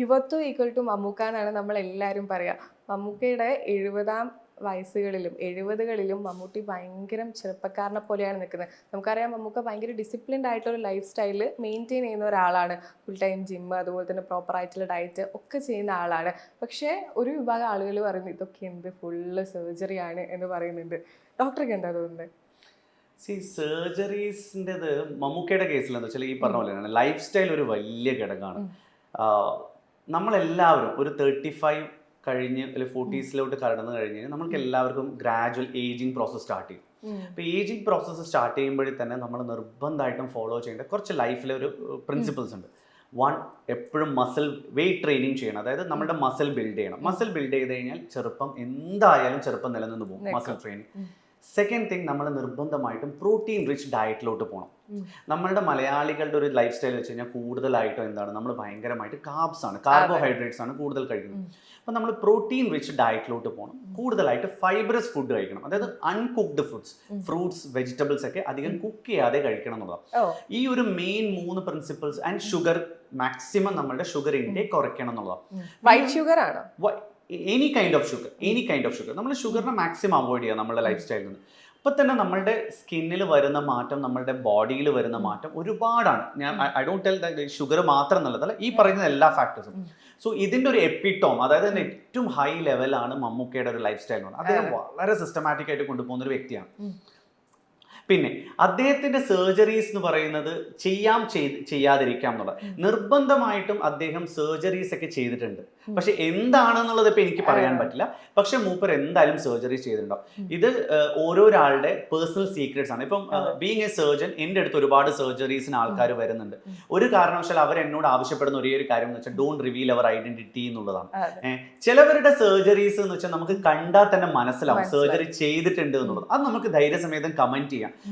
യുവത്വം equal to Mammukka എന്നാണ് നമ്മൾ എല്ലാവരും പറയുക മമ്മൂക്കയുടെ എഴുപതാം വയസ്സുകളിലും എഴുപതുകളിലും മമ്മൂട്ടി ഭയങ്കര ചെറുപ്പക്കാരനെ പോലെയാണ് നിൽക്കുന്നത്. നമുക്കറിയാം മമ്മൂക്ക ഭയങ്കര ഡിസിപ്ലിൻഡ് ആയിട്ടുള്ള ലൈഫ് സ്റ്റൈൽ മെയിന്റെയിൻ ചെയ്യുന്ന ഒരാളാണ്. ഫുൾ ടൈം ജിമ്മ് അതുപോലെ തന്നെ പ്രോപ്പർ ആയിട്ടുള്ള ഡയറ്റ് ഒക്കെ ചെയ്യുന്ന ആളാണ്. പക്ഷേ ഒരു വിഭാഗം ആളുകൾ പറയുന്നത് ഇതൊക്കെ എന്ത് ഫുള്ള് സർജറി ആണ് എന്ന് പറയുന്നുണ്ട്. ഡോക്ടർക്ക് എന്താ തോന്നുന്നത്? സി സർജറീസിന്റെത് മമ്മൂക്കയുടെ കേസിൽ എന്താ വെച്ചാൽ ഈ പറഞ്ഞ പോലെയാണ്. ലൈഫ് സ്റ്റൈൽ ഒരു വലിയ ഘടകമാണ്. നമ്മളെല്ലാവരും ഒരു തേർട്ടി ഫൈവ് കഴിഞ്ഞ് അല്ലെങ്കിൽ ഫോർട്ടീസിലോട്ട് കടന്നു കഴിഞ്ഞ് നമ്മൾക്ക് എല്ലാവർക്കും ഗ്രാജുവൽ ഏജിങ് പ്രോസസ്സ് സ്റ്റാർട്ട് ചെയ്യും അപ്പൊ ഏജിങ് പ്രോസസ്സ് സ്റ്റാർട്ട് ചെയ്യുമ്പോഴേ തന്നെ നമ്മൾ നിർബന്ധമായിട്ടും ഫോളോ ചെയ്യേണ്ട കുറച്ച് ലൈഫിലെ ഒരു പ്രിൻസിപ്പിൾസ് ഉണ്ട്. വൺ എപ്പോഴും മസിൽ വെയിറ്റ് ട്രെയിനിങ് ചെയ്യണം. അതായത് നമ്മുടെ മസിൽ ബിൽഡ് ചെയ്യണം. മസിൽ ബിൽഡ് ചെയ്ത് കഴിഞ്ഞാൽ ചെറുപ്പം എന്തായാലും ചെറുപ്പം നിലനിന്ന് പോകും. മസിൽ ട്രെയിനിങ് സെക്കൻഡ് തിങ് നമ്മൾ നിർബന്ധമായിട്ടും പ്രോട്ടീൻ റിച്ച് ഡയറ്റിലോട്ട് പോകണം. നമ്മളുടെ മലയാളികളുടെ ഒരു ലൈഫ് സ്റ്റൈൽ വെച്ച് കഴിഞ്ഞാൽ കൂടുതലായിട്ടും എന്താണ്? നമ്മൾ ഭയങ്കരമായിട്ട് കാർബ്സ് ആണ്. കാർബോഹൈഡ്രേറ്റ്സ് ആണ് കൂടുതൽ കഴിക്കുന്നത്. അപ്പോൾ നമ്മൾ പ്രോട്ടീൻ റിച്ച് ഡയറ്റിലോട്ട് പോകണം കൂടുതലായിട്ട് ഫൈബറസ് ഫുഡ് കഴിക്കണം. അതായത് അൺകുക്ക്ഡ് ഫുഡ്സ്. ഫ്രൂട്ട്സ് വെജിറ്റബിൾസ് ഒക്കെ അധികം കുക്ക് ചെയ്യാതെ കഴിക്കണം എന്നുള്ളതാണ്. ഈ ഒരു മെയിൻ മൂന്ന് പ്രിൻസിപ്പിൾസ് ആൻഡ് ഷുഗർ മാക്സിമം നമ്മളുടെ ഷുഗർ ഇൻടേക്ക് കുറയ്ക്കണം എന്നുള്ളതാണ്. വൈറ്റ് ഷുഗർ ആണോ? Any kind of sugar any kind of sugar നമ്മൾ ഷുഗറിനെ മാക്സിമം അവോയ്ഡ് ചെയ്യുക നമ്മുടെ ലൈഫ് സ്റ്റൈലിൽ നിന്ന് അപ്പോൾ തന്നെ നമ്മളുടെ സ്കിന്നിൽ വരുന്ന മാറ്റം നമ്മളുടെ ബോഡിയിൽ വരുന്ന മാറ്റം ഒരുപാടാണ്. ഞാൻ ഐ ഡോണ്ട് ടെൽ ഷുഗർ മാത്രം എന്നുള്ളതല്ല ഈ പറയുന്ന എല്ലാ ഫാക്ടേഴ്സും സോ ഇതിന്റെ ഒരു എപ്പിട്ടോം അതായത് തന്നെ ഏറ്റവും ഹൈ ലെവലാണ് മമ്മൂക്കയുടെ ഒരു ലൈഫ് സ്റ്റൈൽ എന്ന് പറയുന്നത്. അദ്ദേഹം വളരെ സിസ്റ്റമാറ്റിക് ആയിട്ട് കൊണ്ടുപോകുന്ന ഒരു വ്യക്തിയാണ്. പിന്നെ അദ്ദേഹത്തിന്റെ സർജറീസ് എന്ന് പറയുന്നത് ചെയ്യാം ചെയ്ത് ചെയ്യാതിരിക്കാം എന്നുള്ളത് നിർബന്ധമായിട്ടും അദ്ദേഹം സർജറീസ് ഒക്കെ ചെയ്തിട്ടുണ്ട്. പക്ഷെ എന്താണെന്നുള്ളത് ഇപ്പം എനിക്ക് പറയാൻ പറ്റില്ല. പക്ഷെ മൂപ്പർ എന്തായാലും സർജറീസ് ചെയ്തിട്ടുണ്ടാവും ഇത് ഓരോരാളുടെ പേഴ്സണൽ സീക്രട്സ് ആണ്. ഇപ്പം ബീങ് എ സർജൻ എന്റെ അടുത്ത് ഒരുപാട് സർജറീസിന് ആൾക്കാർ വരുന്നുണ്ട്. ഒരു കാരണവശാൽ അവർ എന്നോട് ആവശ്യപ്പെടുന്ന ഒരേ ഒരു കാര്യം എന്ന് വെച്ചാൽ ഡോണ്ട് റിവീൽ അവർ ഐഡന്റിറ്റി എന്നുള്ളതാണ്. ചിലവരുടെ സർജറീസ് എന്ന് വെച്ചാൽ നമുക്ക് കണ്ടാൽ തന്നെ മനസ്സിലാവും. മനസ്സിലാവും. സർജറി ചെയ്തിട്ടുണ്ട് എന്നുള്ളത്. അത് നമുക്ക് ധൈര്യസമേതം കമന്റ് Yeah.